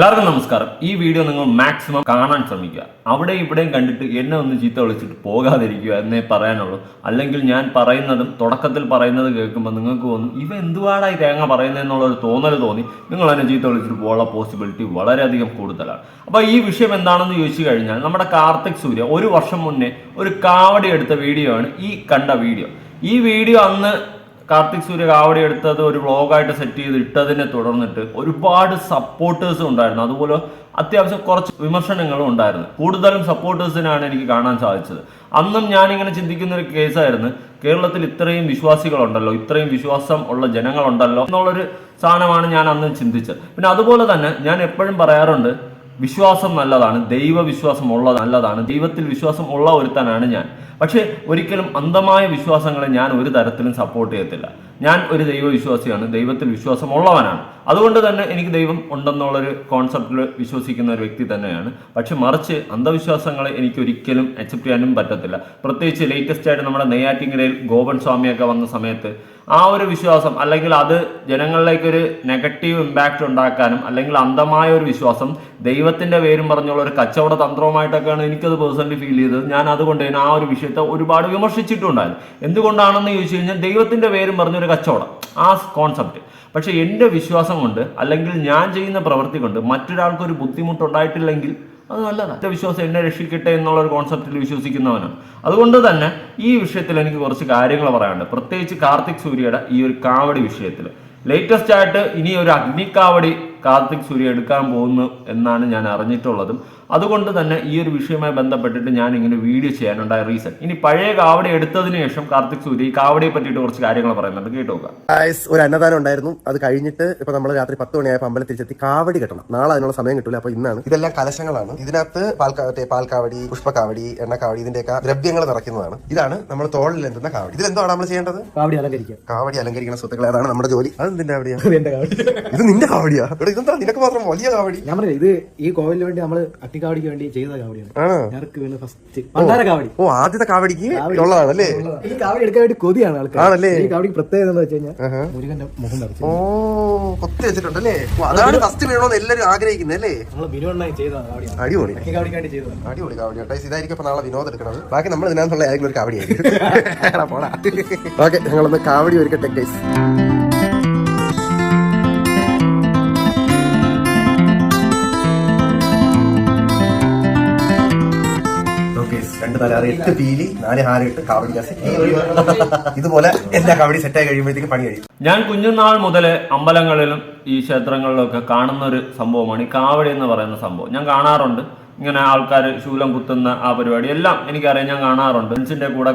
എല്ലാവർക്കും നമസ്കാരം. ഈ വീഡിയോ നിങ്ങൾ മാക്സിമം കാണാൻ ശ്രമിക്കുക. അവിടെ ഇവിടെയും കണ്ടിട്ട് എന്നെ ഒന്ന് ചീത്ത വിളിച്ചിട്ട് പോകാതിരിക്കുക എന്നേ പറയാനുള്ളൂ. അല്ലെങ്കിൽ ഞാൻ പറയുന്നതും തുടക്കത്തിൽ പറയുന്നത് കേൾക്കുമ്പോൾ നിങ്ങൾക്ക് തോന്നും ഇവ എന്തുവാടായി തേങ്ങ പറയുന്നതെന്നുള്ളൊരു തോന്നൽ തോന്നി. നിങ്ങൾ എന്നെ ചീത്ത വിളിച്ചിട്ട് പോകാനുള്ള പോസിബിലിറ്റി വളരെയധികം കൂടുതലാണ്. അപ്പോൾ ഈ വിഷയം എന്താണെന്ന് ചോദിച്ചു കഴിഞ്ഞാൽ നമ്മുടെ കാർത്തിക് സൂര്യ ഒരു വർഷം മുന്നേ ഒരു കാവടി എടുത്ത വീഡിയോ ആണ് ഈ കണ്ട വീഡിയോ. ഈ വീഡിയോ അന്ന് കാർത്തിക് സൂര്യ കാവടി എടുത്തത് ഒരു വ്ളോഗായിട്ട് സെറ്റ് ചെയ്ത് ഇട്ടതിനെ തുടർന്നിട്ട് ഒരുപാട് സപ്പോർട്ടേഴ്സും ഉണ്ടായിരുന്നു. അതുപോലെ അത്യാവശ്യം കുറച്ച് വിമർശനങ്ങളും ഉണ്ടായിരുന്നു. കൂടുതലും സപ്പോർട്ടേഴ്സിനാണ് എനിക്ക് കാണാൻ സാധിച്ചത്. അന്നും ഞാനിങ്ങനെ ചിന്തിക്കുന്ന ഒരു കേസായിരുന്നു. കേരളത്തിൽ ഇത്രയും വിശ്വാസികളുണ്ടല്ലോ ഇത്രയും വിശ്വാസം ഉള്ള ജനങ്ങളുണ്ടല്ലോ എന്നുള്ളൊരു സാധനമാണ് ഞാൻ അന്ന് ചിന്തിച്ചത്. പിന്നെ അതുപോലെ തന്നെ ഞാൻ എപ്പോഴും പറയാറുണ്ട് വിശ്വാസം നല്ലതാണ് ദൈവവിശ്വാസം ഉള്ളത് നല്ലതാണ് ദൈവത്തിൽ വിശ്വാസം ഉള്ള ഒരുത്തനാണ് ഞാൻ. പക്ഷേ ഒരിക്കലും അന്ധമായ വിശ്വാസങ്ങളെ ഞാൻ ഒരു തരത്തിലും സപ്പോർട്ട് ചെയ്യത്തില്ല. ഞാൻ ഒരു ദൈവവിശ്വാസിയാണ് ദൈവത്തിൽ വിശ്വാസം ഉള്ളവനാണ്. അതുകൊണ്ട് തന്നെ എനിക്ക് ദൈവം ഉണ്ടെന്നുള്ളൊരു കോൺസെപ്റ്റിൽ വിശ്വസിക്കുന്ന ഒരു വ്യക്തി തന്നെയാണ്. പക്ഷെ മറിച്ച് അന്ധവിശ്വാസങ്ങളെ എനിക്ക് ഒരിക്കലും അക്സെപ്റ്റ് ചെയ്യാനും പറ്റത്തില്ല. പ്രത്യേകിച്ച് ലേറ്റസ്റ്റ് ആയിട്ട് നമ്മുടെ നെയ്യാറ്റിങ്ങരയിൽ ഗോപൻ സ്വാമിയൊക്കെ വന്ന സമയത്ത് ആ ഒരു വിശ്വാസം അല്ലെങ്കിൽ അത് ജനങ്ങളിലേക്ക് ഒരു നെഗറ്റീവ് ഇമ്പാക്റ്റ് ഉണ്ടാക്കാനും അല്ലെങ്കിൽ അന്ധമായ ഒരു വിശ്വാസം ദൈവത്തിന്റെ പേരും പറഞ്ഞുള്ള ഒരു കച്ചവട തന്ത്രവുമായിട്ടൊക്കെയാണ് എനിക്കത് പേഴ്സണലി ഫീൽ ചെയ്തത്. ഞാൻ അതുകൊണ്ട് തന്നെ ആ ഒരു വിഷയത്തെ ഒരുപാട് വിമർശിച്ചിട്ടുണ്ടായിരുന്നു. എന്തുകൊണ്ടാണെന്ന് ചോദിച്ചു കഴിഞ്ഞാൽ ദൈവത്തിന്റെ പേരും പറഞ്ഞൊരു കച്ചവടം. ആ കോൺസെപ്റ്റ് പക്ഷെ എന്റെ വിശ്വാസം കൊണ്ട് അല്ലെങ്കിൽ ഞാൻ ചെയ്യുന്ന പ്രവൃത്തി കൊണ്ട് മറ്റൊരാൾക്കൊരു ബുദ്ധിമുട്ടുണ്ടായിട്ടില്ലെങ്കിൽ അത് നല്ലതാണ്. എന്റെ വിശ്വാസം എന്നെ രക്ഷിക്കട്ടെ എന്നുള്ള ഒരു കോൺസെപ്റ്റിൽ വിശ്വസിക്കുന്നവനാണ്. അതുകൊണ്ട് തന്നെ ഈ വിഷയത്തിൽ എനിക്ക് കുറച്ച് കാര്യങ്ങൾ പറയാനുണ്ട്. പ്രത്യേകിച്ച് കാർത്തിക് സൂര്യയുടെ ഈ ഒരു കാവടി വിഷയത്തിൽ. ലേറ്റസ്റ്റ് ആയിട്ട് ഇനി ഒരു അഗ്നിക്കാവടി കാർത്തിക് സൂര്യ എടുക്കാൻ പോകുന്നു എന്നാണ് ഞാൻ അറിഞ്ഞിട്ടുള്ളതും. അതുകൊണ്ട് തന്നെ ഈ ഒരു വിഷയവുമായി ബന്ധപ്പെട്ടിട്ട് ഞാൻ ഇങ്ങനെ വീഡിയോ ചെയ്യാനുണ്ടായ റീസൺ ഇനി പഴയ കാവടി എടുത്തതിനു ശേഷം കാർത്തിക് സൂര്യ ഈ കാവടിയെ പറ്റിയിട്ട് കുറച്ച് കാര്യങ്ങൾ പറയുന്നുണ്ട്. കേട്ടോ ഗായ്സ് ഒരു അന്നദാനം ഉണ്ടായിരുന്നു. അത് കഴിഞ്ഞിട്ട് ഇപ്പൊ നമ്മൾ രാത്രി പത്ത് മണിയായപ്പോൾ അമ്പലത്തിൽ തിരിച്ചെത്തി കാവടി കെട്ടണം. നാളെ അതിനുള്ള സമയം കിട്ടില്ല അപ്പൊ ഇന്നാണ്. ഇതെല്ലാം കലശങ്ങളാണ്. ഇതിനകത്ത് പാൽക്കാവട്ടെ പാൽക്കാവടി പുഷ്പക്കാവടി എണ്ണക്കാവടി ഇതിന്റെയൊക്കെ ദ്രവ്യങ്ങൾ നിറയ്ക്കുന്നതാണ്. ഇതാണ് നമ്മൾ തോളിൽ എന്തുന്ന കാവടി. ഇതിലെന്താണ് നമ്മൾ ചെയ്യേണ്ടത്? കാവടി അലങ്കരിക്കുക. കാവടി അലങ്കരിക്കുന്ന സ്വത്തുക്കൾ അതാണ് നമ്മുടെ ജോലി. അത് നിന്റെ കാവടിയാ. കാവടി. ഇത് നിന്റെ കാവടിയാ. ഇതെന്താ? നിനക്ക് മാത്രം വലിയ കാവടി. ഞാൻ ഇത് ഈ കോവിലിന് വേണ്ടി നമ്മൾ അട്ടിക്കാവടിക്ക് വേണ്ടി ചെയ്ത കാവടിയാണ്. ആണോ? ഞങ്ങൾക്ക് വീണ് ഫസ്റ്റ് പണ്ടാര കാവടി. ഓ ആദ്യത്തെ കാവടിക്ക് ഉള്ളതാണല്ലേ? ഈ കാവടി എടുക്കാൻ വേണ്ടി കൊതിയാണ് ആൾക്കാർ ആണല്ലേ? ഈ കാവടിക്ക് പ്രത്യേകത എന്ന് വെച്ച് കഴിഞ്ഞാൽ മുരുകന്റെ മുഖം ഓ കൊത്തി വെച്ചിട്ടുണ്ടല്ലേ? അതാണ് ഫസ്റ്റ് വീണോന്ന് എല്ലാരും ആഗ്രഹിക്കുന്നത് അല്ലേ ബിനുവണ്ണായി ചെയ്ത അടിപൊളി. വേണ്ടി അടിപൊളി കാവടി കേട്ടോ. ഇതായിരിക്കും നാളെ വിനോദം എടുക്കണത്. ബാക്കി നമ്മൾ ഇതിനകത്തുള്ള ഏതെങ്കിലും ഒരു കാവടിയായിരിക്കും. ഓക്കെ ഞങ്ങളൊന്ന് കാവടി ഒരുക്കട്ടെ ഗൈസ്. തലാറ് എട്ട് പീലി നാല് ഹാരിട്ട് കാവടി ഗ്യാസ് ഇതുപോലെ എല്ലാ കാവടി സെറ്റായി കഴിയുമ്പോഴത്തേക്ക് പണി കഴിയും. ഞാൻ കുഞ്ഞുനാൾ മുതൽ അമ്പലങ്ങളിലും ഈ ക്ഷേത്രങ്ങളിലൊക്കെ കാണുന്ന ഒരു സംഭവമാണ് ഈ കാവടി എന്ന് പറയുന്ന സംഭവം. ഞാൻ കാണാറുണ്ട്. ഇങ്ങനെ ആൾക്കാർ ശൂലം കുത്തുന്ന ആ പരിപാടി എല്ലാം എനിക്കറിയാം ഞാൻ കാണാറുണ്ട്. ഫ്രണ്ട്സിന്റെ കൂടെ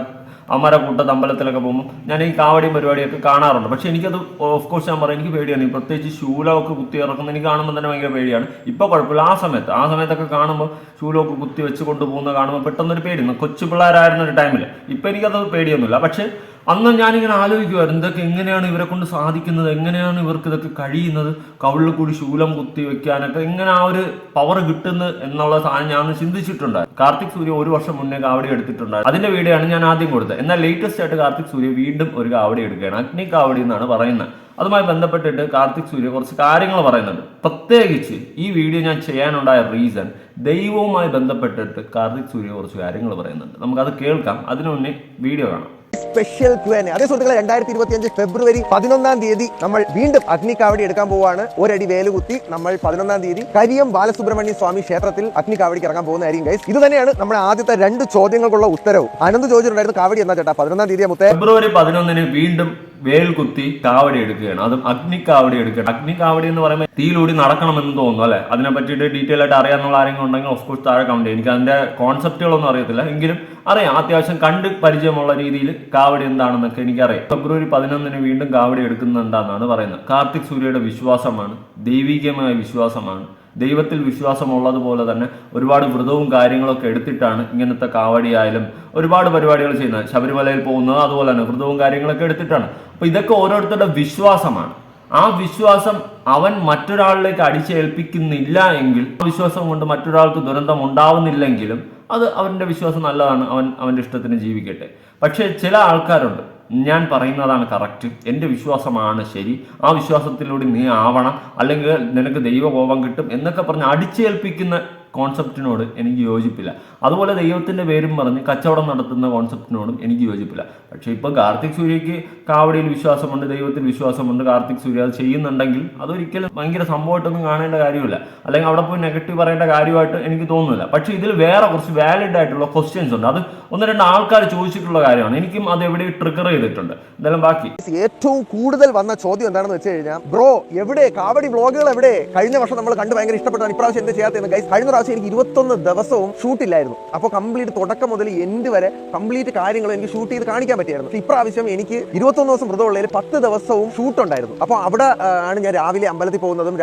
അമ്മരെ അമ്പലത്തിലൊക്കെ പോകുമ്പോൾ ഞാൻ ഈ കാവടി പരിപാടിയൊക്കെ കാണാറുണ്ട്. പക്ഷെ എനിക്കത് ഓഫ് കോഴ്സ് ഞാൻ പറയും എനിക്ക് പേടിയാണ്. പ്രത്യേകിച്ച് ശൂലമൊക്കെ കുത്തി ഇറക്കുന്നത് എനിക്ക് കാണുമ്പോൾ തന്നെ ഭയങ്കര പേടിയാണ്. ഇപ്പോൾ കുഴപ്പമില്ല. ആ സമയത്ത് ആ സമയത്തൊക്കെ കാണുമ്പോൾ ശൂലമൊക്കെ കുത്തി വെച്ച് കൊണ്ടുപോകുന്നത് കാണുമ്പോൾ പെട്ടെന്നൊരു പേടി. കൊച്ചു പിള്ളേരായിരുന്ന ഒരു ടൈമിൽ ഇപ്പോൾ എനിക്കത് പേടിയൊന്നുമില്ല. പക്ഷേ അന്ന് ഞാനിങ്ങനെ ആലോചിക്കുമായിരുന്നു ഇതൊക്കെ എങ്ങനെയാണ് ഇവരെ കൊണ്ട് സാധിക്കുന്നത് എങ്ങനെയാണ് ഇവർക്ക് ഇതൊക്കെ കഴിയുന്നത് കവിളിൽ കൂടി ശൂലം കുത്തി വെക്കാനൊക്കെ എങ്ങനെ ആ ഒരു പവർ കിട്ടുന്നത് എന്നുള്ള സാധനം ഞാൻ ചിന്തിച്ചിട്ടുണ്ടായിരുന്നു. കാർത്തിക് സൂര്യ ഒരു വർഷം മുന്നേ കാവടി എടുത്തിട്ടുണ്ടായിരുന്നു. അതിന്റെ വീഡിയോ ആണ് ഞാൻ ആദ്യം കൊടുത്തത്. എന്നാൽ ലേറ്റസ്റ്റ് ആയിട്ട് കാർത്തിക് സൂര്യ വീണ്ടും ഒരു കാവടി എടുക്കുകയാണ്. അഗ്നി കാവടി എന്നാണ് പറയുന്നത്. അതുമായി ബന്ധപ്പെട്ടിട്ട് കാർത്തിക് സൂര്യ കുറച്ച് കാര്യങ്ങൾ പറയുന്നുണ്ട്. പ്രത്യേകിച്ച് ഈ വീഡിയോ ഞാൻ ചെയ്യാനുണ്ടായ റീസൺ ദൈവവുമായി ബന്ധപ്പെട്ടിട്ട് കാർത്തിക് സൂര്യ കുറച്ച് കാര്യങ്ങൾ പറയുന്നുണ്ട്. നമുക്കത് കേൾക്കാം. അതിനു മുന്നേ വീഡിയോ കാണാം. സ്പെഷ്യൽ ക്വൻ അതേ സുഹൃത്തുക്കളെ രണ്ടായിരത്തി ഇരുപത്തി അഞ്ച് ഫെബ്രുവരി പതിനൊന്നാം തീയതി നമ്മൾ വീണ്ടും അഗ്നിക്കാവടി എടുക്കാൻ പോവാണ്. ഒരടി വേലുകുത്തി നമ്മൾ പതിനൊന്നാം തീയതി കരിയം ബാലസുബ്രഹ്മണ്യ സ്വാമി ക്ഷേത്രത്തിൽ അഗ്നിക്കാവടിക്ക് ഇറങ്ങാൻ പോകുന്നതായിരിക്കും ഗൈസ് ഇത് തന്നെയാണ് നമ്മുടെ ആദ്യത്തെ രണ്ട് ചോദ്യങ്ങൾക്കുള്ള ഉത്തരവും. അനന്ത് ചോദിച്ചിട്ടുണ്ടായിരുന്നു കാവടി എന്നാ ചേട്ടാ? പതിനൊന്നാം തീയതി മുത്തേ ഫെബ്രുവരി പതിനൊന്നിന് വീണ്ടും വേൽ കുത്തി കാവടി എടുക്കുകയാണ്. അതും അഗ്നി കാവടി എടുക്കുകയാണ് അഗ്നി കാവടി എന്ന് പറയുമ്പോൾ തീയിലൂടി നടക്കണമെന്ന് തോന്നുന്നു അല്ലെ? അതിനെ പറ്റിയിട്ട് ഡീറ്റെയിൽ ആയിട്ട് അറിയാനുള്ള ആരെങ്കിലും ഉണ്ടെങ്കിൽ ഓഫ് കോഴ്സ് താഴെ കമന്റ് എനിക്ക് അതിന്റെ കോൺസെപ്റ്റുകളൊന്നും അറിയത്തില്ല. എങ്കിലും അറിയാം. അത്യാവശ്യം കണ്ട് പരിചയമുള്ള രീതിയിൽ കാവടി എന്താണെന്നൊക്കെ എനിക്കറിയാം. ഫെബ്രുവരി പതിനൊന്നിന് വീണ്ടും കാവടി എടുക്കുന്നുണ്ടെന്നാണ് പറയുന്നത്. കാർത്തിക് സൂര്യയുടെ വിശ്വാസമാണ് ദൈവികമായ വിശ്വാസമാണ്. ദൈവത്തിൽ വിശ്വാസമുള്ളതുപോലെ തന്നെ ഒരുപാട് വ്രതവും കാര്യങ്ങളൊക്കെ എടുത്തിട്ടാണ് ഇങ്ങനത്തെ കാവടിയായാലും ഒരുപാട് പരിപാടികൾ ചെയ്യുന്നത്. ശബരിമലയിൽ പോകുന്നത് അതുപോലെ തന്നെ വ്രതവും കാര്യങ്ങളൊക്കെ എടുത്തിട്ടാണ്. അപ്പൊ ഇതൊക്കെ ഓരോരുത്തരുടെ വിശ്വാസമാണ്. ആ വിശ്വാസം അവൻ മറ്റൊരാളിലേക്ക് അടിച്ചേൽപ്പിക്കുന്നില്ല എങ്കിൽ വിശ്വാസം കൊണ്ട് മറ്റൊരാൾക്ക് ദുരന്തം ഉണ്ടാവുന്നില്ലെങ്കിലും അത് അവന്റെ വിശ്വാസം നല്ലതാണ്. അവൻ അവന്റെ ഇഷ്ടത്തിന് ജീവിക്കട്ടെ. പക്ഷേ ചില ആൾക്കാരുണ്ട്. ഞാൻ പറയുന്നതാണ് കറക്റ്റ്. എന്റെ വിശ്വാസമാണ് ശരി. ആ വിശ്വാസത്തിലൂടെ നീ ആവണം. അല്ലെങ്കിൽ നിനക്ക് ദൈവകോപം കിട്ടും എന്നൊക്കെ പറഞ്ഞ് അടിച്ചേൽപ്പിക്കുന്ന കോൺസെപ്റ്റിനോട് എനിക്ക് യോജിപ്പില്ല. അതുപോലെ ദൈവത്തിന്റെ പേരും പറഞ്ഞ് കച്ചവടം നടത്തുന്ന കോൺസെപ്റ്റിനോടും എനിക്ക് യോജിപ്പില്ല. പക്ഷേ ഇപ്പോൾ കാർത്തിക് സൂര്യയ്ക്ക് കാവടിയിൽ വിശ്വാസമുണ്ട് ദൈവത്തിൽ വിശ്വാസമുണ്ട്. കാർത്തിക് സൂര്യ അത് ചെയ്യുന്നുണ്ടെങ്കിൽ അതൊരിക്കലും ഭയങ്കര സംഭവമായിട്ടൊന്നും കാണേണ്ട കാര്യമില്ല. അല്ലെങ്കിൽ അവിടെ പോയി നെഗറ്റീവ് പറയേണ്ട കാര്യമായിട്ട് എനിക്ക് തോന്നുന്നില്ല. പക്ഷേ ഇതിൽ വേറെ കുറച്ച് വാലിഡ് ആയിട്ടുള്ള ക്വസ്റ്റ്യൻസ് ഉണ്ട്. അത് ഒന്ന് രണ്ട് ആൾക്കാർ ചോദിച്ചിട്ടുള്ള കാര്യമാണ്. എനിക്കും അത് എവിടെ ട്രിഗർ ചെയ്തിട്ടുണ്ട്. എന്തായാലും ബാക്കി. ഏറ്റവും കൂടുതൽ വന്ന ചോദ്യം എന്താണെന്ന് വെച്ച് കഴിഞ്ഞാൽ ബ്രോ എവിടെ കാവടി വ്ളോഗുകൾ എവിടെ? കഴിഞ്ഞ വർഷം നമ്മൾ കണ്ട് ഭയങ്കര ഇഷ്ടപ്പെട്ടാണ് ഇപ്രാവശ്യം എന്താ ചെയ്യാത്തത് ഗൈസ് കഴിഞ്ഞ പ്രാവശ്യം എനിക്ക് ഇരുപത്തൊന്ന് ദിവസവും ഷൂട്ട് ഇല്ലായിരുന്നു. അപ്പോൾ കംപ്ലീറ്റ് തുടക്കം മുതൽ എൻഡ് വരെ കംപ്ലീറ്റ് കാര്യങ്ങൾ എനിക്ക് ഷൂട്ട് ചെയ്ത് കാണിക്കാൻ പറ്റിയായിരുന്നു. ഇപ്രാവശ്യം എനിക്ക് ഇരുപത്തൊന്ന് ദിവസം വ്രതമുള്ളതിൽ പത്ത് ദിവസവും ഷൂട്ട് ഉണ്ടായിരുന്നു. അപ്പോൾ അവിടെ ആണ് ഞാൻ രാവിലെ അമ്പലത്തിൽ പോകുന്നതും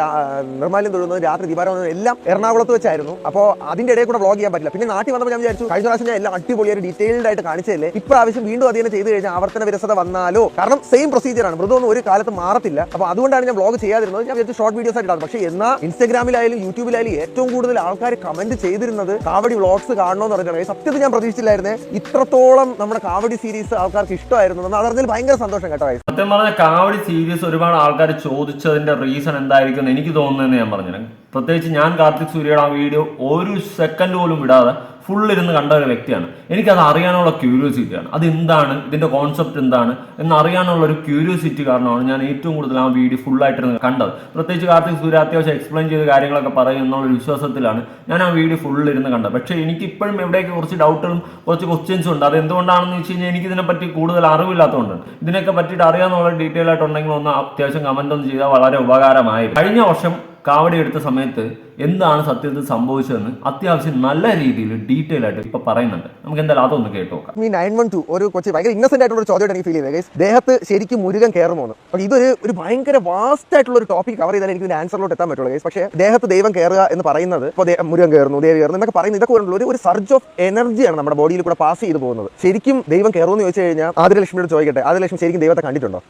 നിർമ്മാല്യം തൊഴുന്നതും രാത്രി ദീപാരാധനയും എല്ലാം എറണാകുളത്ത് വെച്ചായിരുന്നു. അപ്പോൾ അതിന്റെ ഇടയിൽ കൂടെ വ്ളോഗ് ചെയ്യാൻ പറ്റില്ല. പിന്നെ നാട്ടിൽ വന്നപ്പോൾ ഞാൻ വിചാരിച്ചു കഴിഞ്ഞ പ്രാവശ്യം ഞാൻ എല്ലാം അടിപൊളിയായിട്ട് ഡീറ്റെയിൽഡ് ആയിട്ട് കാണിച്ചതല്ലേ? ഇപ്രാവശ്യം വീണ്ടും അത് ചെയ്തു കഴിഞ്ഞാൽ ആവർത്തന വിരസത വന്നാലോ? കാരണം സെയിം പ്രൊസീജിയർ ആണ്. മൃദുവൊന്നും ഒരു കാലത്ത് മാറത്തില്ല. അപ്പോൾ അതുകൊണ്ടാണ് ഞാൻ വ്ളോഗ് ചെയ്യാതിരുന്നത്. ഞാൻ വിചാരിച്ചു ഷോർട്ട് വീഡിയോസ് ആയിട്ട് പക്ഷേ എന്നാൽ ഇൻസ്റ്റാഗ്രാമിലായാലും യൂട്യൂബിലായാലും ഏറ്റവും കൂടുതൽ ആൾക്കാർ കമന്റ് ചെയ്തിരുന്നത് കാവടി വ്ളോഗ്സ് കാണണമെന്ന് പറഞ്ഞിട്ടാണ്. സത്യത്തിൽ ഞാൻ പ്രതീക്ഷിച്ചില്ലായിരുന്നേ. ഇത്രത്തോളം നമ്മുടെ കാവടി സീരീസ് ആൾക്കാർക്ക് ഇഷ്ടമായിരുന്നു. എന്ന് അതറിഞ്ഞാൽ ഭയങ്കര സന്തോഷം കേട്ടോ. സത്യം പറഞ്ഞാൽ കാവടി സീരീസ് ഒരുപാട് ആൾക്കാർ ചോദിച്ചതിന്റെ റീസൺ എന്തായിരിക്കും എനിക്ക് തോന്നുന്നതെന്ന് ഞാൻ പറഞ്ഞു പ്രത്യേകിച്ച് ഞാൻ കാർത്തിക് സൂര്യയുടെ ആ വീഡിയോ ഒരു സെക്കൻഡ് പോലും വിടാതെ ഫുൾ ഇരുന്ന് കണ്ട ഒരു വ്യക്തിയാണ്. എനിക്കത് അറിയാനുള്ള ക്യൂരിയോസിറ്റിയാണ് അത് എന്താണ് ഇതിന്റെ കോൺസെപ്റ്റ് എന്താണ്? എന്ന് അറിയാനുള്ള ഒരു ക്യൂരിയോസിറ്റി കാരണമാണ് ഞാൻ ഏറ്റവും കൂടുതൽ ആ വീഡിയോ ഫുള്ളായിട്ടിരുന്ന് കണ്ടത്. പ്രത്യേകിച്ച് കാർത്തിക് സൂര്യ അത്യാവശ്യം എക്സ്പ്ലെയിൻ ചെയ്ത കാര്യങ്ങളൊക്കെ പറയും എന്നുള്ള വിശ്വാസത്തിലാണ് ഞാൻ ആ വീഡിയോ ഫുൾ ഇരുന്ന് കണ്ടത്. പക്ഷേ എനിക്ക് ഇപ്പോഴും എവിടെയൊക്കെ കുറച്ച് ഡൗട്ടുകളും കുറച്ച് ക്വസ്റ്റ്യൻസും ഉണ്ട്. അത് എന്തുകൊണ്ടാണെന്ന് വെച്ച് കഴിഞ്ഞാൽ എനിക്ക് ഇതിനെപ്പറ്റി കൂടുതൽ അറിവില്ലാത്തതുകൊണ്ട്. ഇതിനൊക്കെ പറ്റിയിട്ട് അറിയാന്നുള്ള ഡീറ്റെയിൽ ആയിട്ടുണ്ടെങ്കിൽ ഒന്ന് അത്യാവശ്യം കമന്റ് ഒന്ന് ചെയ്താൽ വളരെ ഉപകാരമായി കഴിഞ്ഞ വർഷം കാവടി എടുത്ത സമയത്ത് എന്താണ് സത്യത്തിൽ സംഭവിച്ചതെന്ന് അത്യാവശ്യം നല്ല രീതിയിൽ ഡീറ്റെയിൽ ആയിട്ട് ഇപ്പൊ പറയുന്നുണ്ട്. നമുക്ക് എന്തായാലും അതൊന്ന് കേട്ട് നോക്കാം. ഈ നയൻ ഒരു കൊച്ചു ഭയങ്കര ഇന്നസെന്റ് ആയിട്ടുള്ള ഒരു ചോദ്യമായിട്ട് എനിക്ക് ഫീൽ ചെയ്തത് ഗൈസ് ദേഹത്ത് ശരിക്കും മുരുകൻ കയറുമോ എന്ന് ഇതൊരു ഒരു ഭയങ്കര വാസ്റ്റ് ആയിട്ടുള്ള ഒരു ടോപ്പിക് കവർ ചെയ്താൽ എനിക്ക് ഇതിന്റെ ആൻസറിലോട്ട് എത്താൻ പറ്റുള്ളൂ ഗൈസ് പക്ഷേ ദേഹത്ത് ദൈവം കയറുക എന്ന് പറയുന്നത് ഇപ്പോൾ മുരുകൻ കയറുന്നു ദേവി കയറുന്നു എന്നൊക്കെ പറയുന്നത് ഇതൊക്കെ ഒരു- ഒരു സർജ് ഓഫ് എനർജിയാണ് നമ്മുടെ ബോഡിയിൽ കൂടെ പാസ് ചെയ്ത് പോകുന്നത്. ശരിക്കും ദൈവം കയറുമെന്ന് ചോദിച്ചു കഴിഞ്ഞാൽ ആദിലക്ഷ്മിയോട് ചോദിക്കട്ടെ ആദിലക്ഷ്മി ശരിക്കും ദൈവത്തെ കണ്ടിട്ടുണ്ടോ?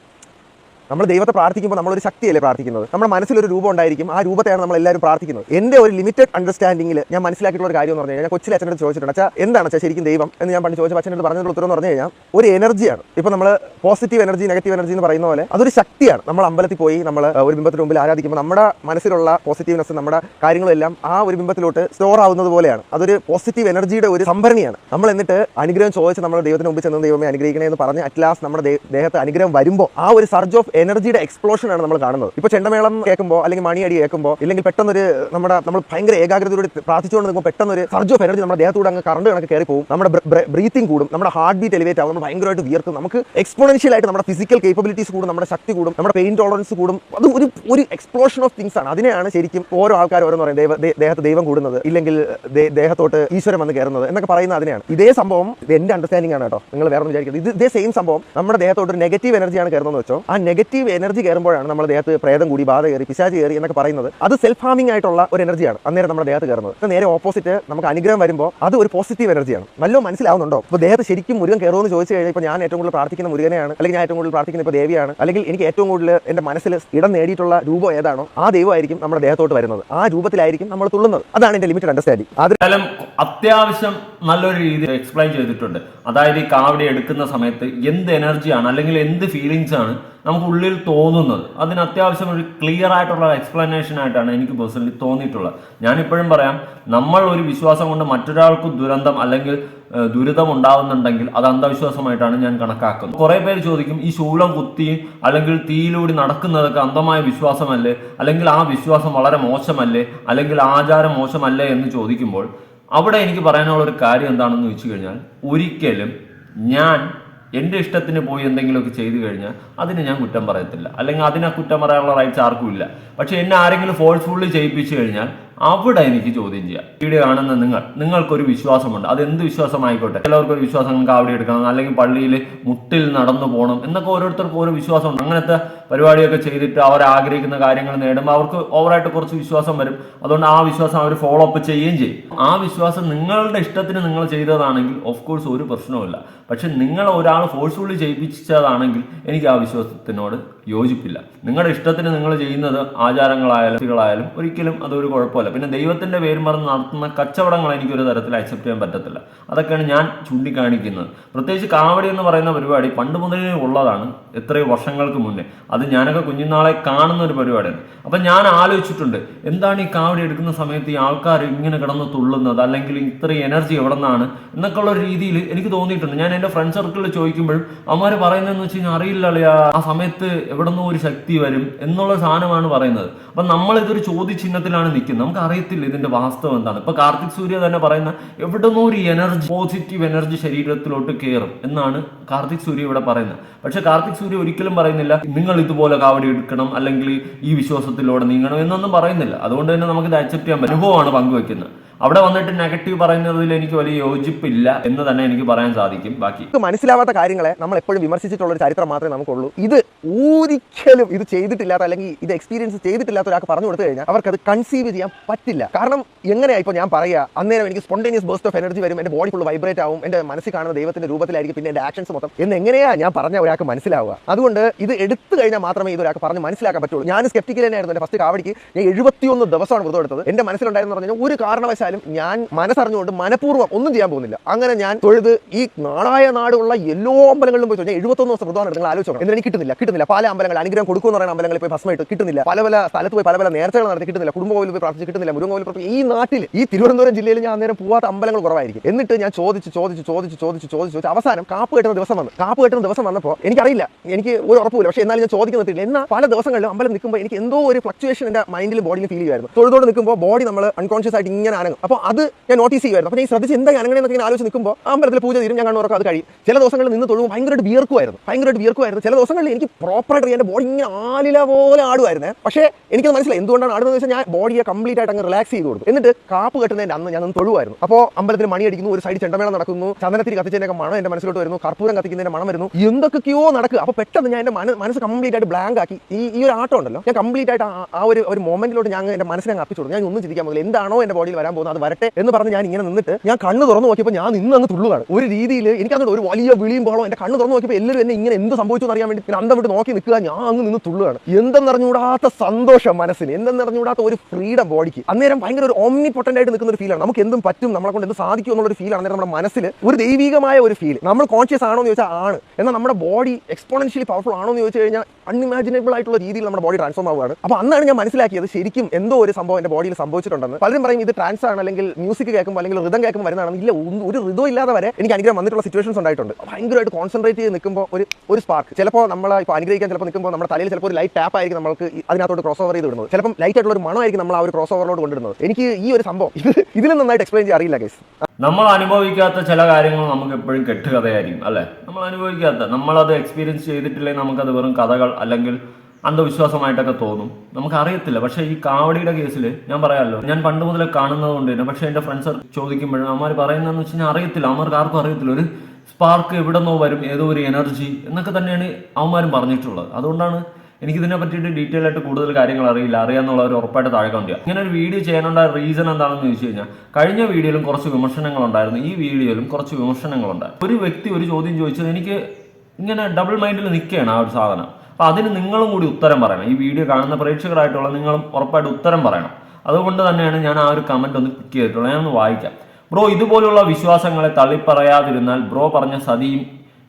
നമ്മൾ ദൈവത്തെ പ്രാർത്ഥിക്കുമ്പോൾ നമ്മളൊരു ശക്തിയല്ലേ പ്രാർത്ഥിക്കുന്നത്? നമ്മുടെ മനസ്സിലൊരു രൂപം ഉണ്ടായിരിക്കും. ആ രൂപത്തെയാണ് നമ്മൾ എല്ലാവരും പ്രാർത്ഥിക്കുന്നത്. എന്റെ ഒരു ലിമിറ്റഡ് അണ്ടർസ്റ്റാൻഡിംഗിൽ ഞാൻ മനസ്സിലാക്കിയിട്ടുള്ള ഒരു കാര്യം എന്ന് പറഞ്ഞു കഴിഞ്ഞാൽ കൊച്ചിലെ അച്ഛനോട് ചോദിച്ചിട്ടുണ്ട് അച്ഛാ എന്താണ് അച്ഛാ ശരിക്കും ദൈവം? എന്ന് ഞാൻ പണ്ട് ചോദിച്ച അച്ഛനോട് പറഞ്ഞിട്ടുള്ള ഉത്തരം എന്ന് പറഞ്ഞു കഴിഞ്ഞാൽ ഒരു എനർജിയാണ് ഇപ്പോൾ നമ്മൾ പോസിറ്റീവ് എനർജി നെഗറ്റീവ് എനർജി എന്ന് പറയുന്ന പോലെ അതൊരു ശക്തിയാണ്. നമ്മൾ അമ്പലത്തിൽ പോയി നമ്മൾ ഒരു ബിംബത്തിന് മുമ്പിൽ ആരാധിക്കുമ്പോൾ നമ്മുടെ മനസ്സിലുള്ള പോസിറ്റീവ്നെസ് നമ്മുടെ കാര്യങ്ങളെല്ലാം ആ ഒരു ബിംബത്തിലോട്ട് സ്റ്റോർ ആവുന്നത് പോലെയാണ്. അതൊരു പോസിറ്റീവ് എനർജിയുടെ ഒരു സംഭരണിയാണ്. നമ്മൾ എന്നിട്ട് അനുഗ്രഹം ചോദിച്ച് നമ്മൾ ദൈവത്തിന് മുമ്പ് ചെന്ന് ദൈവമേ അനുഗ്രഹിക്കണേ എന്ന് പറഞ്ഞ് അറ്റ്ലാസ് നമ്മുടെ ദേഹത്ത് അനുഗ്രഹം വരുമ്പോൾ ആ ഒരു സർജ് ഓഫ് എനർജിയുടെ എക്സ്പ്ലോഷൻ ആണ് നമ്മൾ കാണുന്നത്. ഇപ്പോൾ ചെണ്ടമേളം കേൾക്കുമ്പോൾ അല്ലെങ്കിൽ മണിയടി കേൾക്കുമ്പോൾ ഇല്ലെങ്കിൽ പെട്ടെന്നൊരു നമ്മുടെ നമ്മൾ ഭയങ്കര ഏകാഗ്രതയോട് പ്രാർത്ഥിച്ചുകൊണ്ട് നിൽക്കുമ്പോൾ പെട്ടെന്നൊരു സർജ് ഓഫ് എനർജി നമ്മുടെ ദേഹത്തൂടെ അങ്ങ് കറണ്ട് കണക്ക് കയറി പോകും നമ്മുടെ ബ്രീത്തിങ് കൂടും. നമ്മുടെ ഹാർട്ട് ബീറ്റ് എലിവേറ്റ് ആവും. നമ്മൾ ഭയങ്കരമായിട്ട് വിയർക്കും നമുക്ക് എക്സ്പോണൻഷ്യൽ ആയിട്ട് നമ്മുടെ ഫിസിക്കൽ കേപ്പബിലിറ്റീസ് കൂടും. നമ്മുടെ ശക്തി കൂടും. നമ്മുടെ പെയിൻ ടോളറൻസ് കൂടും. അത് ഒരു ഒരു എക്സ്പ്ലോഷൻ ഓഫ് തിങ്സ് ആണ്. അതിനെയാണ് ശരിക്കും ഓരോ ആൾക്കാർ ഓരോന്ന് പറയും ദൈവ ദേഹത്ത് ദൈവം കൂടുന്നത് ഇല്ലെങ്കിൽ ദേഹത്തോട്ട് ഈശ്വരം വന്ന് കയറുന്നത് എന്നൊക്കെ പറയുന്നത് അതിനെയാണ്. ഇതേ സംഭവം എന്റെ അണ്ടർസ്റ്റാൻഡിംഗ് ആണ് കേട്ടോ. നിങ്ങൾ വേറെ വിചാരിക്കുന്നത് ഇത് ഇതേ സെയിം സംഭവം നമ്മുടെ ദേഹത്തോട്ട് ഒരു നെഗറ്റീവ് എനർജിയാണ് കയറുന്നത് വെച്ചോ. ആ നെഗറ്റീവ് എനർജി കയറുമ്പോഴാണ് നമ്മുടെ ദേഹത്ത് പ്രേതം കൂടി ബാധ കയറി പിശാച് കയറി എന്നൊക്കെ പറയുന്നത് അത് സെൽഫ് ഹാമിംഗ് ആയിട്ടുള്ള ഒരു എനർജിയാണ് അന്നേരം നമ്മുടെ ദേഹത്ത് കയറുന്നത്. നേരെ ഓപ്പോസിറ്റ് നമുക്ക് അനുഗ്രഹം വരുമ്പോൾ അത് ഒരു പോസിറ്റീവ് എനർജിയാണ് നല്ലോ മനസ്സിലാവുന്നുണ്ടോ? ഇപ്പോൾ ദേഹത്ത് ശരിക്കും മുരുകൻ കയറുമെന്ന് ചോദിച്ചു കഴിഞ്ഞാൽ ഇപ്പോൾ ഞാൻ ഏറ്റവും കൂടുതൽ പ്രാർത്ഥിക്കുന്ന മുരുകനെയാണ് അല്ലെങ്കിൽ ഞാൻ ഏറ്റവും കൂടുതൽ പ്രാർത്ഥിക്കുന്ന ഇപ്പോൾ ദേവിയാണ് അല്ലെങ്കിൽ എനിക്ക് ഏറ്റവും കൂടുതൽ എന്റെ മനസ്സിൽ ഇടം നേടിയിട്ടുള്ള രൂപം ഏതാണോ ആ ദൈവമായിരിക്കും നമ്മുടെ ദേഹത്തോട്ട് വരുന്നത്. ആ രൂപത്തിലായിരിക്കും നമ്മൾ തുള്ളുന്നത്. അതാണ് എന്റെ ലിമിറ്റഡ് അണ്ടർസ്റ്റാൻഡിങ് അത് അത്യാവശ്യം നല്ലൊരു രീതിയിൽ എക്സ്പ്ലെയിൻ ചെയ്തിട്ടുണ്ട്. അതായത് ഈ കാവടി എടുക്കുന്ന സമയത്ത് എന്ത് എനർജിയാണ് അല്ലെങ്കിൽ എന്ത് ഫീലിങ്സ് ആണ് നമുക്ക് ഉള്ളിൽ തോന്നുന്നത്. അതിന് അത്യാവശ്യം ഒരു ക്ലിയർ ആയിട്ടുള്ള എക്സ്പ്ലനേഷൻ ആയിട്ടാണ് എനിക്ക് പേഴ്സണലി തോന്നിയിട്ടുള്ളത്. ഞാനിപ്പോഴും പറയാം നമ്മൾ ഒരു വിശ്വാസം കൊണ്ട് മറ്റൊരാൾക്ക് ദുരന്തം അല്ലെങ്കിൽ ദുരിതം ഉണ്ടാവുന്നുണ്ടെങ്കിൽ അത് അന്ധവിശ്വാസമായിട്ടാണ് ഞാൻ കണക്കാക്കുന്നത്. കുറേ പേര് ചോദിക്കും ഈ ശൂലം കുത്തി അല്ലെങ്കിൽ തീയിലൂടെ നടക്കുന്നതൊക്കെ അന്ധമായ വിശ്വാസമല്ലേ? അല്ലെങ്കിൽ ആ വിശ്വാസം വളരെ മോശമല്ലേ? അല്ലെങ്കിൽ ആചാരം മോശമല്ലേ? എന്ന് ചോദിക്കുമ്പോൾ അവിടെ എനിക്ക് പറയാനുള്ള ഒരു കാര്യം എന്താണെന്ന് വെച്ച് കഴിഞ്ഞാൽ ഒരിക്കലും ഞാൻ എന്റെ ഇഷ്ടത്തിന് പോയി എന്തെങ്കിലുമൊക്കെ ചെയ്തു കഴിഞ്ഞാൽ അതിന് ഞാൻ കുറ്റം പറയത്തില്ല. അല്ലെങ്കിൽ അതിനെ കുറ്റം പറയാനുള്ള റൈറ്റ്സ് ആർക്കും ഇല്ല. പക്ഷെ എന്നെ ആരെങ്കിലും ഫോഴ്സ്ഫുള്ളി ചെയ്യിപ്പിച്ചു കഴിഞ്ഞാൽ അവിടെ എനിക്ക് ചോദ്യം ചെയ്യാം. വീഡിയോ കാണുന്ന നിങ്ങൾ നിങ്ങൾക്കൊരു വിശ്വാസമുണ്ട്. അത് എന്ത് വിശ്വാസമായിക്കോട്ടെ? ചിലവർക്ക് ഒരു വിശ്വാസം അവിടെ എടുക്കണം. അല്ലെങ്കിൽ പള്ളിയിൽ മുട്ടിൽ നടന്നു പോകണം എന്നൊക്കെ ഓരോരുത്തർക്കും ഓരോ വിശ്വാസമുണ്ട്. അങ്ങനത്തെ പരിപാടിയൊക്കെ ചെയ്തിട്ട് അവർ ആഗ്രഹിക്കുന്ന കാര്യങ്ങൾ നേടുമ്പോൾ അവർക്ക് ഓവറായിട്ട് കുറച്ച് വിശ്വാസം വരും. അതുകൊണ്ട് ആ വിശ്വാസം അവർ ഫോളോ അപ്പ് ചെയ്യുകയും ചെയ്യും. ആ വിശ്വാസം നിങ്ങളുടെ ഇഷ്ടത്തിന് നിങ്ങൾ ചെയ്തതാണെങ്കിൽ ഓഫ് കോഴ്സ് ഒരു പ്രശ്നവുമില്ല. പക്ഷെ നിങ്ങൾ ഒരാൾ ഫോഴ്സ്ഫുള്ളി ചെയ്യിപ്പിച്ചതാണെങ്കിൽ എനിക്ക് ആ വിശ്വാസത്തിനോട് യോജിപ്പില്ല. നിങ്ങളുടെ ഇഷ്ടത്തിന് നിങ്ങൾ ചെയ്യുന്നത് ആചാരങ്ങളായാലും കുട്ടികളായാലും ഒരിക്കലും അതൊരു കുഴപ്പമില്ല. പിന്നെ ദൈവത്തിന്റെ പേരും പറഞ്ഞ് നടത്തുന്ന കച്ചവടങ്ങൾ എനിക്കൊരു തരത്തിൽ അക്സെപ്റ്റ് ചെയ്യാൻ പറ്റത്തില്ല. അതൊക്കെയാണ് ഞാൻ ചൂണ്ടിക്കാണിക്കുന്നത്. പ്രത്യേകിച്ച് കാവടി എന്ന് പറയുന്ന പരിപാടി പണ്ട് മുതലേ ഉള്ളതാണ്. എത്രയോ വർഷങ്ങൾക്ക് മുന്നേ. അത് ഞാനൊക്കെ കുഞ്ഞുനാളെ കാണുന്ന ഒരു പരിപാടിയാണ്. അപ്പം ഞാൻ ആലോചിച്ചിട്ടുണ്ട് എന്താണ് ഈ കാവടി എടുക്കുന്ന സമയത്ത് ഈ ആൾക്കാർ ഇങ്ങനെ കിടന്ന് തുള്ളുന്നത്? അല്ലെങ്കിൽ ഇത്രയും എനർജി എവിടെ നിന്നാണ്? എന്നൊക്കെ ഉള്ള രീതിയിൽ എനിക്ക് തോന്നിയിട്ടുണ്ട്. ഞാൻ എന്റെ ഫ്രണ്ട് സർക്കിളിൽ ചോദിക്കുമ്പോഴും അവന്മാർ പറയുന്നതെന്ന് വെച്ച് കഴിഞ്ഞാൽ അറിയില്ല ആ സമയത്ത് എവിടെ ഒരു ശക്തി വരും എന്നുള്ള സാധനമാണ് പറയുന്നത്. അപ്പം നമ്മൾ ഇതൊരു ചോദ്യചിഹ്നത്തിലാണ് നിൽക്കുന്നത്. നമുക്ക് അറിയത്തില്ല ഇതിന്റെ വാസ്തവം എന്താണ്. ഇപ്പൊ കാർത്തിക് സൂര്യ തന്നെ പറയുന്ന എവിടുന്നോ ഒരു എനർജി പോസിറ്റീവ് എനർജി ശരീരത്തിലോട്ട് കയറും എന്നാണ് കാർത്തിക് സൂര്യ ഇവിടെ പറയുന്നത്. പക്ഷെ കാർത്തിക് സൂര്യ ഒരിക്കലും പറയുന്നില്ല നിങ്ങൾ ഇതുപോലെ കാവടി എടുക്കണം അല്ലെങ്കിൽ ഈ വിശ്വാസത്തിലൂടെ നീങ്ങണം എന്നൊന്നും പറയുന്നില്ല. അതുകൊണ്ട് തന്നെ നമുക്ക് ഇത് അക്സെപ്റ്റ് ചെയ്യാൻ അനുഭവമാണ് പങ്കുവെക്കുന്നത്. അവിടെ വന്നിട്ട് നെഗറ്റീവ് പറയുന്നതിൽ എനിക്ക് വലിയ യോജിപ്പില്ല എന്ന് തന്നെ എനിക്ക് പറയാൻ സാധിക്കും. ബാക്കി മനസ്സിലാവാത്ത കാര്യങ്ങളെ നമ്മൾ എപ്പോഴും വിമർശിച്ചിട്ടുള്ള ഒരു ചരിത്രം മാത്രമേ നമുക്കുള്ളൂ. ഇത് ഒരിക്കലും ഇത് ചെയ്തിട്ടില്ലാത്ത അല്ലെങ്കിൽ ഇത് എക്സ്പീരിയൻസ് ചെയ്തിട്ടില്ലാത്ത ഒരാൾക്ക് പറഞ്ഞു കൊടുത്തു കഴിഞ്ഞാൽ അവർക്ക് അത് കൺസീവ് ചെയ്യാൻ പറ്റില്ല. കാരണം എങ്ങനെയാ ഇപ്പോൾ ഞാൻ പറയാ അന്നേരം എനിക്ക് സ്പോണ്ടേനിയസ് ബേസ്റ്റ് ഓഫ് എനർജി വരും എന്റെ ബോഡി ഫുൾ വൈബ്രേറ്റ് ആവും എന്റെ മനസ്സിൽ കാണുന്ന ദൈവത്തിന്റെ രൂപത്തിലായിരിക്കും പിന്നെ എന്റെ ആക്ഷൻസ് മൊത്തം. എന്ന് എങ്ങനെയാ ഞാൻ പറഞ്ഞ ഒരാൾക്ക് മനസ്സിലാവുക? അതുകൊണ്ട് ഇത് എടുത്തു കഴിഞ്ഞാൽ മാത്രമേ ഇത് ഒരാൾക്ക് പറഞ്ഞ് മനസ്സിലാക്കാൻ പറ്റുള്ളൂ. ഞാൻ സ്കെപ്റ്റിക്കൽ തന്നെയായിരുന്നു എന്റെ ഫസ്റ്റ് കാവടിക്ക്. ഞാൻ എഴുപത്തിയൊന്ന് ദിവസമാണ് വ്രതം എടുത്തത്. എന്റെ മനസ്സിലുണ്ടായിരുന്നു പറഞ്ഞാൽ ഒരു കാരണവശാലും ഞാൻ മനസ്സറിഞ്ഞുകൊണ്ട് മനഃപൂർവം ഒന്നും ചെയ്യാൻ പോകുന്നില്ല. അങ്ങനെ ഞാൻ തൊഴുത് ഈ നാടായ നാടുള്ള എല്ലാ അമ്പലങ്ങളിലും പോയി ഞാൻ എഴുപത്തൊന്ന് ദിവസം വ്രതമാണ് നിങ്ങൾ ആലോചിച്ചോ എന്നിട്ട് എനിക്ക് കിട്ടുന്നില്ല. കിട്ടുന്നില്ല. പല അമ്പലങ്ങൾ അനുഗ്രഹം കൊടുക്കുമെന്ന് പറയുന്ന അമ്പലങ്ങളിൽ പോയി ഭസ്മായിട്ട് കിട്ടുന്നില്ല. പല പല സ്ഥലത്ത് പോയി പല പല നേർച്ചകൾ നടത്തി കിട്ടുന്നില്ല. കുടുംബകോവിൽ പോയി പ്രാർത്ഥിച്ച് കിട്ടുന്നില്ല. മുരുകോവിൽ പ്രാർത്ഥിച്ച് ഈ നാട്ടിൽ ഈ തിരുവനന്തപുരം ജില്ലയിൽ ഞാൻ അന്നേരം പോവാത്ത അമ്പലങ്ങൾ കുറവായിരിക്കും. എന്നിട്ട് ഞാൻ ചോദിച്ച് ചോദിച്ച് ചോദിച്ച് ചോദിച്ച് ചോദിച്ച് ചോദിച്ച് അവസാനം കാപ്പ് കെട്ടുന്ന ദിവസം വന്നു. കാപ്പ് കെട്ടുന്ന ദിവസം വന്നപ്പോൾ എനിക്കറിയില്ല. എനിക്ക് ഒരു ഉറപ്പില്ല പക്ഷേ എന്നാലും ഞാൻ ചോദിക്കുന്ന നിർത്തിയില്ല എന്നാൽ പല ദിവസങ്ങളിലും അമ്പലം നിൽക്കുമ്പോൾ എനിക്ക് എന്തോ ഒരു ഫ്ലക്ച്വേഷൻ എന്റെ മൈൻഡിലും ബോഡിയിലും ഫീൽ ചെയ്യുമായിരുന്നു. തൊഴുതോട് നിൽക്കുമ്പോൾ ബോഡി നമ്മൾ അൺകോൺഷ്യസ് ആയിട്ട് ഇങ്ങനെ അനങ്ങും. അപ്പോൾ അത് ഞാൻ നോട്ടീസ് ചെയ്യുമായിരുന്നു. അപ്പോൾ ഞാൻ ശ്രദ്ധിച്ച് എന്താ അനങ്ങനെയെന്നൊക്കെ ഇങ്ങനെ ആലോചിച്ച് നിൽക്കുമ്പോൾ അമ്പലത്തിൽ പൂജ തീരും. ഞാൻ കണ്ണുറക്കം അത് കഴിയും. ചില ദിവസങ്ങളിൽ നിന്ന് തൊഴുമ്പോൾ ഭയങ്കരമായിട്ട് വിയർക്കുമായിരുന്നു. ഭയങ്കരമായിട്ട് വിയർക്കുമായിരുന്നു. ചില ദിവസങ്ങളിൽ എനിക്ക് പ്രോപ്പറായിട്ട് എന്റെ ബോഡി ഇങ്ങനെ ആലില പോലെ ആടുമായിരുന്നേ പക്ഷേ എനിക്ക് മനസ്സിലായി. എന്തുകൊണ്ടാണ് ആടുന്നത് വെച്ചാൽ ഞാൻ ബോഡിയെ കംപ്ലീറ്റ് ആയിട്ട് അങ്ങ് റിലാക്സ് ചെയ്ത് കൊടുത്തു. എന്നിട്ട് കാപ്പ് കെട്ടുന്നതിന്റെ അന്ന് ഞാൻ തൊഴുവായിരുന്നു. അപ്പോൾ അമ്പലത്തിൽ മണി അടിക്കുന്നു ഒരു സൈഡ് ചെണ്ടമേളം നടക്കുന്നു ചന്ദനത്തിരി കത്തിച്ചതിന്റെ മണം എന്റെ മനസ്സിലോട്ട് വരുന്നു കർപ്പൂരം കത്തിക്കുന്നതിന്റെ മണം വരുന്നു. എന്തൊക്കെയോ നടക്കുക അപ്പോൾ പെട്ടെന്ന് ഞാൻ എന്റെ മനസ്സ് കംപ്ലീറ്റ് ആയിട്ട് ബ്ലാങ്ക് ആക്കി. ഈ ഈ ഒരു ആട്ടം ഉണ്ടല്ലോ ഞാൻ കംപ്ലീറ്റ് ആയിട്ട് ആ- ഒരു ഒരു മൊമെന്റിലോട്ട് ഞാൻ എന്റെ മനസ്സിനെ അർപ്പിച്ചു കൊടുത്തു ഞാൻ ഒന്നും ചിന്തിക്കാൻ പോകുന്നില്ല എന്താണോ എന്റെ ബോഡിയിൽ വരാൻ പോകുന്നത് അത് വരട്ടെ എന്ന് പറഞ്ഞ് ഞാൻ ഇങ്ങനെ നിന്നിട്ട് ഞാൻ കണ്ണ് തുറന്നു നോക്കിയപ്പോൾ ഞാൻ നിന്ന് അങ്ങ് തുള്ളുകയാണ് ഒരു രീതിയിൽ എനിക്കങ്ങോട്ട് ഒരു വലിയ വിളിയും ബഹളവും എന്റെ കണ്ണ് തുറന്നു നോക്കിയപ്പോൾ എല്ലാവരും എന്നെ ഇങ്ങനെ എന്ത് സംഭവിച്ചു എന്ന് അറിയാൻ വേണ്ടി അന്തം വിട്ട് നോക്കി നിൽക്കുക ഞാൻ അങ്ങ് നിന്ന് തുള്ളുകയാണ് എന്തെന്നറിഞ്ഞൂടാത്ത സന്തോഷം മനസ്സിന്. എന്തെന്നറിഞ്ഞൂടാത്ത ഒരു ഫ്രീഡം ബോഡിക്ക് അന്നേരം ഭയങ്കര ഒരു ഓംനി ആയിട്ട് നിൽക്കുന്ന ഒരു ഫീലാണ് നമുക്ക് എന്തും പറ്റും നമ്മളെ കൊണ്ട് എന്ത് സാധിക്കും എന്നുള്ള ഒരു ഫീലാണ് അന്നേരം നമ്മുടെ മനസ്സിൽ ഒരു ദൈവികമായ ഒരു ഫീൽ നമ്മൾ കോൺഷ്യസ് ആണോ എന്ന് ചോദിച്ചാൽ ആണ്. എന്നാൽ നമ്മുടെ ബോഡി എക്സ്പോണൻഷ്യലി പവർഫുൾ ആണോ എന്ന് ചോദിച്ചു കഴിഞ്ഞാൽ അൺഇമാജിനബിൾ ആയിട്ടുള്ള രീതിയിൽ നമ്മുടെ ബോഡി ട്രാൻസ്ഫോം ആവുകയാണ്. അപ്പോൾ അന്നാണ് ഞാൻ മനസ്സിലാക്കിയത് ശരിക്കും എന്തോ ഒരു സംഭവം എന്റെ ബോഡിയിൽ സംഭവിച്ചിട്ടുണ്ടെന്ന്. പലരും പറയും ഇത് ട്രാൻസ് ആണ് അല്ലെങ്കിൽ മ്യൂസിക് കേൾക്കുമ്പോൾ അല്ലെങ്കിൽ ഋതം കേൾക്കുമ്പോൾ വരുന്നതാണ് ഇല്ല ഒരു ഋതം ഇല്ലാതെ വരെ എനിക്ക് അനുഗ്രഹം വന്നിട്ടുള്ള സിറ്റുവേഷൻസ് ഉണ്ടായിട്ടുണ്ട്. ഭയങ്കരമായിട്ട് കോൺസെൻട്രേറ്റ് ചെയ്ത് നിൽക്കുമ്പോൾ ഒരു ഒരു സ്പാർക്ക് ചിലപ്പോൾ നമ്മളെ ഇപ്പോൾ അനുഗ്രഹിക്കാൻ ചിലപ്പോൾ നിൽക്കുമ്പോൾ നമ്മുടെ തലയിൽ ചിലപ്പോൾ ഒരു ലൈറ്റ് ടാപ്പ് ആയിരിക്കും നമുക്ക് അതിനകത്തോട്ട് ക്രോസ് ഓവർ ചെയ്ത് വിടുന്നത്. ചിലപ്പോൾ ലൈറ്റ് ആയിട്ടുള്ള ഒരു മണമായിരിക്കും നമ്മൾ ആ ഒരു ക്രോസ് ഓവറിലോട് കൊണ്ടിടുന്നത്. എനിക്ക് ഈ ഒരു സംഭവം ഇത് ഇതിലും നന്നായിട്ട് എക്സ്പ്ലെയിൻ ചെയ്യാൻ അറിയില്ല ഗൈസ് നമ്മൾ അനുഭവിക്കാത്ത ചില കാര്യങ്ങൾ നമുക്ക് എപ്പോഴും കെട്ടുകഥയായിരിക്കും അല്ലേ? നമ്മൾ അനുഭവിക്കാത്ത നമ്മളത് എക്സ്പീരിയൻസ് ചെയ്തിട്ടില്ലെങ്കിൽ നമുക്കത് വെറും കഥകൾ അല്ലെങ്കിൽ അന്ധവിശ്വാസമായിട്ടൊക്കെ തോന്നും. നമുക്ക് അറിയത്തില്ല. പക്ഷേ ഈ കാവടിയുടെ കേസിൽ ഞാൻ പറയാമല്ലോ ഞാൻ പണ്ട് മുതലേ കാണുന്നത് കൊണ്ട് തന്നെ പക്ഷേ എന്റെ ഫ്രണ്ട്സ് ചോദിക്കുമ്പോഴും അമ്മമാർ പറയുന്നതെന്ന് വെച്ച് കഴിഞ്ഞാൽ അറിയത്തില്ല. അമ്മമാർക്ക് ആർക്കും അറിയത്തില്ല. ഒരു സ്പാർക്ക് എവിടെ നിന്നോ വരും ഏതോ ഒരു എനർജി എന്നൊക്കെ തന്നെയാണ് അവന്മാരും പറഞ്ഞിട്ടുള്ളത്. അതുകൊണ്ടാണ് എനിക്ക് ഇതിനെ പറ്റിയിട്ട് ഡീറ്റെയിൽ ആയിട്ട് കൂടുതൽ കാര്യങ്ങൾ അറിയില്ല. അറിയാന്നുള്ളവർ ഉറപ്പായിട്ട് താഴെ കമന്റ് ഇങ്ങനെ ഒരു വീഡിയോ ചെയ്യാനുള്ള റീസൺ എന്താണെന്ന് ചോദിച്ചു കഴിഞ്ഞാൽ കഴിഞ്ഞ വീഡിയോയിലും കുറച്ച് വിമർശനങ്ങൾ ഉണ്ടായിരുന്നു. ഈ വീഡിയോയിലും കുറച്ച് വിമർശനങ്ങളുണ്ടായിരുന്നു ഒരു വ്യക്തി ഒരു ചോദ്യം ചോദിച്ചത് എനിക്ക് ഇങ്ങനെ ഡബിൾ മൈൻഡിൽ നിൽക്കുകയാണ് ആ ഒരു സാധനം. അപ്പോൾ അതിന് നിങ്ങളും കൂടി ഉത്തരം പറയണം. ഈ വീഡിയോ കാണുന്ന പ്രേക്ഷകരായിട്ടുള്ള നിങ്ങളും ഉറപ്പായിട്ട് ഉത്തരം പറയണം. അതുകൊണ്ട് തന്നെയാണ് ഞാൻ ആ ഒരു കമന്റ് ഒന്ന് പിക്ക് ചെയ്തിട്ടുള്ളത്. ഞാൻ ഒന്ന് വായിക്കാം. ബ്രോ ഇതുപോലുള്ള വിശ്വാസങ്ങളെ തള്ളിപ്പറയാതിരുന്നാൽ ബ്രോ പറഞ്ഞ സതിയും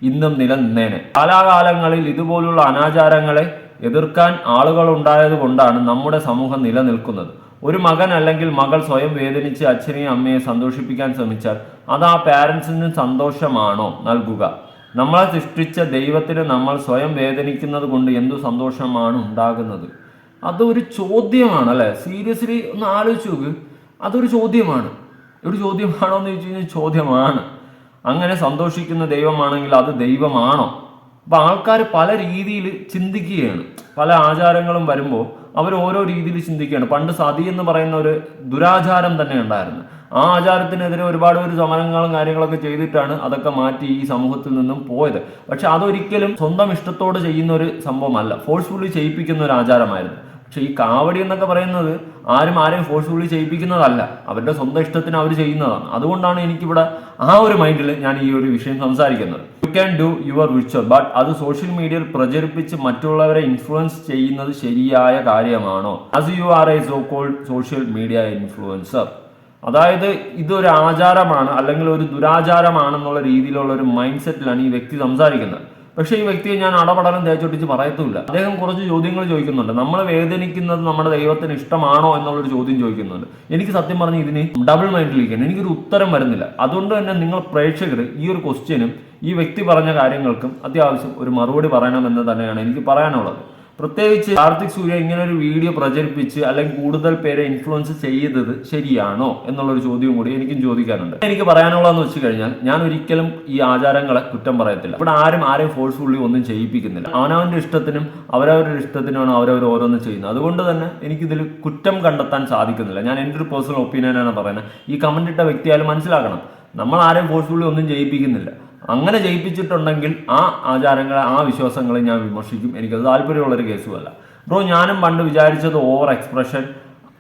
ഇന്നും നിലനിന്നേനെ. കാലാകാലങ്ങളിൽ ഇതുപോലുള്ള അനാചാരങ്ങളെ എതിർക്കാൻ ആളുകൾ ഉണ്ടായത് കൊണ്ടാണ് നമ്മുടെ സമൂഹം നിലനിൽക്കുന്നത്. ഒരു മകൻ അല്ലെങ്കിൽ മകൾ സ്വയം വേദനിച്ച് അച്ഛനെയും അമ്മയെ സന്തോഷിപ്പിക്കാൻ ശ്രമിച്ചാൽ അത് ആ പാരൻസിന് സന്തോഷമാണോ? നൽകുക. നമ്മളെ സൃഷ്ടിച്ച ദൈവത്തിന് നമ്മൾ സ്വയം വേദനിക്കുന്നത് കൊണ്ട് എന്തു സന്തോഷമാണ് ഉണ്ടാകുന്നത്? അതൊരു ചോദ്യമാണ് അല്ലേ സീരിയസ്ലി ഒന്ന് ആലോചിച്ച് നോക്ക്. അതൊരു ചോദ്യമാണ്. ഒരു ചോദ്യമാണോ എന്ന് ചോദിച്ചു കഴിഞ്ഞാൽ ചോദ്യമാണ്. അങ്ങനെ സന്തോഷിക്കുന്ന ദൈവമാണെങ്കിൽ അത് ദൈവമാണോ? അപ്പൊ ആൾക്കാർ പല രീതിയിൽ ചിന്തിക്കുകയാണ്. പല ആചാരങ്ങളും വരുമ്പോൾ അവർ ഓരോ രീതിയിൽ ചിന്തിക്കുകയാണ്. പണ്ട് സതി എന്ന് പറയുന്ന ഒരു ദുരാചാരം തന്നെ ഉണ്ടായിരുന്നു. ആ ആചാരത്തിനെതിരെ ഒരുപാട് ഒരു സമരങ്ങളും കാര്യങ്ങളൊക്കെ ചെയ്തിട്ടാണ് അതൊക്കെ മാറ്റി ഈ സമൂഹത്തിൽ നിന്നും പോയത്. പക്ഷെ അതൊരിക്കലും സ്വന്തം ഇഷ്ടത്തോട് ചെയ്യുന്ന ഒരു സംഭവമല്ല. ഫോഴ്സ്ഫുള്ളി ചെയ്യിപ്പിക്കുന്ന ഒരു ആചാരമായിരുന്നു. പക്ഷെ ഈ കാവടി എന്നൊക്കെ പറയുന്നത് ആരും ആരെയും ഫോഴ്സ്ഫുള്ളി ചെയ്യിപ്പിക്കുന്നതല്ല. അവരുടെ സ്വന്തം ഇഷ്ടത്തിന് അവർ ചെയ്യുന്നതാണ്. അതുകൊണ്ടാണ് എനിക്കിവിടെ ആ ഒരു മൈൻഡിൽ ഞാൻ ഈ ഒരു വിഷയം സംസാരിക്കുന്നത്. You can do your ritual but അത് സോഷ്യൽ മീഡിയയിൽ പ്രചരിപ്പിച്ച് മറ്റുള്ളവരെ ഇൻഫ്ലുവൻസ് ചെയ്യുന്നത് ശരിയായ കാര്യമാണോ? As you are a so called social media influencer അതായത് ഇതൊരു ആചാരമാണ് അല്ലെങ്കിൽ ഒരു ദുരാചാരമാണെന്നുള്ള രീതിയിലുള്ള ഒരു മൈൻഡ് സെറ്റിലാണ് ഈ വ്യക്തി സംസാരിക്കുന്നത്. പക്ഷേ ഈ വ്യക്തിയെ ഞാൻ അടപടലം തേച്ചൊട്ടിച്ച് പറയത്തുമില്ല. അദ്ദേഹം കുറച്ച് ചോദ്യങ്ങൾ ചോദിക്കുന്നുണ്ട്. നമ്മൾ വേദനിക്കുന്നത് നമ്മുടെ ദൈവത്തിന് ഇഷ്ടമാണോ എന്നുള്ളൊരു ചോദ്യം ചോദിക്കുന്നുണ്ട്. എനിക്ക് സത്യം പറഞ്ഞ് ഇതിന് ഡബിൾ മൈൻഡിലിരിക്കാൻ എനിക്കൊരു ഉത്തരം വരുന്നില്ല. അതുകൊണ്ട് തന്നെ നിങ്ങൾ പ്രേക്ഷകർ ഈ ഒരു ക്വസ്റ്റ്യനും ഈ വ്യക്തി പറഞ്ഞ കാര്യങ്ങൾക്കും അത്യാവശ്യം ഒരു മറുപടി പറയണമെന്ന് തന്നെയാണ് എനിക്ക് പറയാനുള്ളത്. പ്രത്യേകിച്ച് കാർത്തിക് സൂര്യ ഇങ്ങനെ ഒരു വീഡിയോ പ്രചരിപ്പിച്ച് അല്ലെങ്കിൽ കൂടുതൽ പേരെ ഇൻഫ്ലുവൻസ് ചെയ്തത് ശരിയാണോ എന്നുള്ള ഒരു ചോദ്യം കൂടി എനിക്കും ചോദിക്കാനുണ്ട്. എനിക്ക് പറയാനുള്ളതെന്ന് വെച്ച് കഴിഞ്ഞാൽ ഞാൻ ഒരിക്കലും ഈ ആചാരങ്ങളെ കുറ്റം പറയത്തില്ല. ഇവിടെ ആരും ആരെയും ഫോഴ്സ്ഫുള്ളി ഒന്നും ചെയ്യിപ്പിക്കുന്നില്ല. അവനവന്റെ ഇഷ്ടത്തിനും അവരവരുടെ ഇഷ്ടത്തിനുമാണ് അവരവർ ഓരോന്ന് ചെയ്യുന്നത്. അതുകൊണ്ട് തന്നെ എനിക്കിതിൽ കുറ്റം കണ്ടെത്താൻ സാധിക്കുന്നില്ല. ഞാൻ എന്റെ ഒരു പേഴ്സണൽ ഒപ്പീനിയനാണ് പറയുന്നത്. ഈ കമന്റ് ഇട്ട വ്യക്തിയായാലും മനസ്സിലാക്കണം. നമ്മൾ ആരെയും ഫോഴ്സ്ഫുള്ളി ഒന്നും ചെയ്യിപ്പിക്കുന്നില്ല. അങ്ങനെ ജയിപ്പിച്ചിട്ടുണ്ടെങ്കിൽ ആ ആചാരങ്ങളെ ആ വിശ്വാസങ്ങളെ ഞാൻ വിമർശിക്കും. എനിക്കത് താല്പര്യമുള്ളൊരു കേസുമല്ല. ബ്രോ ഞാനും പണ്ട് വിചാരിച്ചത് ഓവർ എക്സ്പ്രഷൻ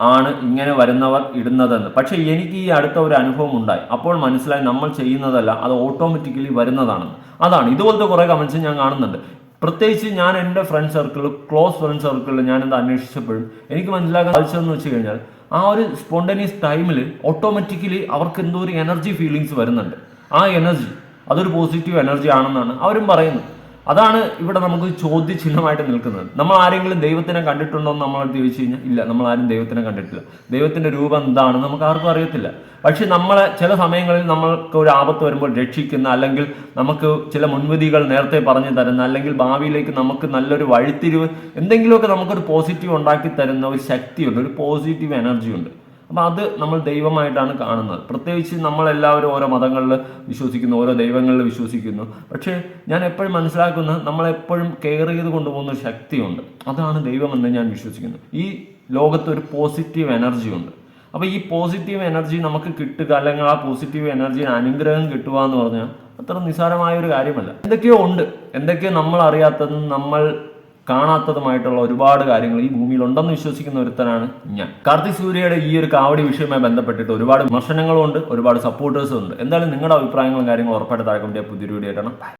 ആണ് ഇങ്ങനെ വരുന്നവർ ഇടുന്നതെന്ന്. പക്ഷേ എനിക്ക് ഈ അടുത്ത ഒരു അനുഭവം ഉണ്ടായി. അപ്പോൾ മനസ്സിലായി നമ്മൾ ചെയ്യുന്നതല്ല അത് ഓട്ടോമാറ്റിക്കലി വരുന്നതാണെന്ന്. അതാണ്. ഇതുപോലത്തെ കുറേ കമൻസ് ഞാൻ കാണുന്നുണ്ട്. പ്രത്യേകിച്ച് ഞാൻ എന്റെ ഫ്രണ്ട് സർക്കിൾ ക്ലോസ് ഫ്രണ്ട് സർക്കിളിൽ ഞാനിത് അന്വേഷിച്ചപ്പോഴും എനിക്ക് മനസ്സിലാക്കാൻ സാധിച്ചതെന്ന് വെച്ച് കഴിഞ്ഞാൽ ആ ഒരു സ്പോണ്ടനിയസ് ടൈമിൽ ഓട്ടോമാറ്റിക്കലി അവർക്ക് എന്തോ ഒരു എനർജി ഫീലിങ്സ് വരുന്നുണ്ട്. ആ എനർജി അതൊരു പോസിറ്റീവ് എനർജി ആണെന്നാണ് അവരും പറയുന്നത്. അതാണ് ഇവിടെ നമുക്ക് ചോദ്യചിഹ്നമായിട്ട് നിൽക്കുന്നത്. നമ്മൾ ആരെങ്കിലും ദൈവത്തിനെ കണ്ടിട്ടുണ്ടോ എന്ന് നമ്മൾ ചോദിച്ചു കഴിഞ്ഞാൽ ഇല്ല നമ്മൾ ആരും ദൈവത്തിനെ കണ്ടിട്ടില്ല. ദൈവത്തിന്റെ രൂപം എന്താണ് നമുക്ക് ആർക്കും അറിയത്തില്ല. പക്ഷെ നമ്മളെ ചില സമയങ്ങളിൽ നമ്മൾക്ക് ഒരു ആപത്ത് വരുമ്പോൾ രക്ഷിക്കുന്ന അല്ലെങ്കിൽ നമുക്ക് ചില മുൻവിധികൾ നേരത്തെ പറഞ്ഞു തരുന്ന അല്ലെങ്കിൽ ഭാവിയിലേക്ക് നമുക്ക് നല്ലൊരു വഴിത്തിരിവ് എന്തെങ്കിലുമൊക്കെ നമുക്കൊരു പോസിറ്റീവ് ഉണ്ടാക്കി തരുന്ന ഒരു ശക്തിയുണ്ട് ഒരു പോസിറ്റീവ് എനർജി ഉണ്ട്. അപ്പം അത് നമ്മൾ ദൈവമായിട്ടാണ് കാണുന്നത്. പ്രത്യേകിച്ച് നമ്മളെല്ലാവരും ഓരോ മതങ്ങളിൽ വിശ്വസിക്കുന്നു ഓരോ ദൈവങ്ങളിൽ വിശ്വസിക്കുന്നു. പക്ഷേ ഞാൻ എപ്പോഴും മനസ്സിലാക്കുന്നത് നമ്മളെപ്പോഴും കെയർ ചെയ്ത് കൊണ്ടുപോകുന്ന ഒരു ശക്തിയുണ്ട്. അതാണ് ദൈവമെന്ന് ഞാൻ വിശ്വസിക്കുന്നു. ഈ ലോകത്ത് ഒരു പോസിറ്റീവ് എനർജി ഉണ്ട്. അപ്പോൾ ഈ പോസിറ്റീവ് എനർജി നമുക്ക് കിട്ടുക അല്ലെങ്കിൽ ആ പോസിറ്റീവ് എനർജി അനുഗ്രഹം കിട്ടുക എന്ന് പറഞ്ഞാൽ അത്ര നിസ്സാരമായ ഒരു കാര്യമല്ല. എന്തൊക്കെയോ ഉണ്ട്. എന്തൊക്കെയോ നമ്മൾ അറിയാത്തതും നമ്മൾ കാണാത്തതുമായിട്ടുള്ള ഒരുപാട് കാര്യങ്ങൾ ഈ ഭൂമിയിൽ ഉണ്ടെന്ന് വിശ്വസിക്കുന്ന ഒരുത്തനാണ് ഞാൻ. കാർത്തിക് സൂര്യയുടെ ഈ ഒരു കാവടി വിഷയവുമായി ബന്ധപ്പെട്ടിട്ട് ഒരുപാട് വിമർശനങ്ങളും ഉണ്ട് ഒരുപാട് സപ്പോർട്ടേഴ്സും ഉണ്ട് എന്തായാലും നിങ്ങളുടെ അഭിപ്രായങ്ങളും കാര്യങ്ങളും ഉറപ്പായിട്ട് താഴെ പുതിയൊരു വീഡിയോ ആയിട്ടാണ്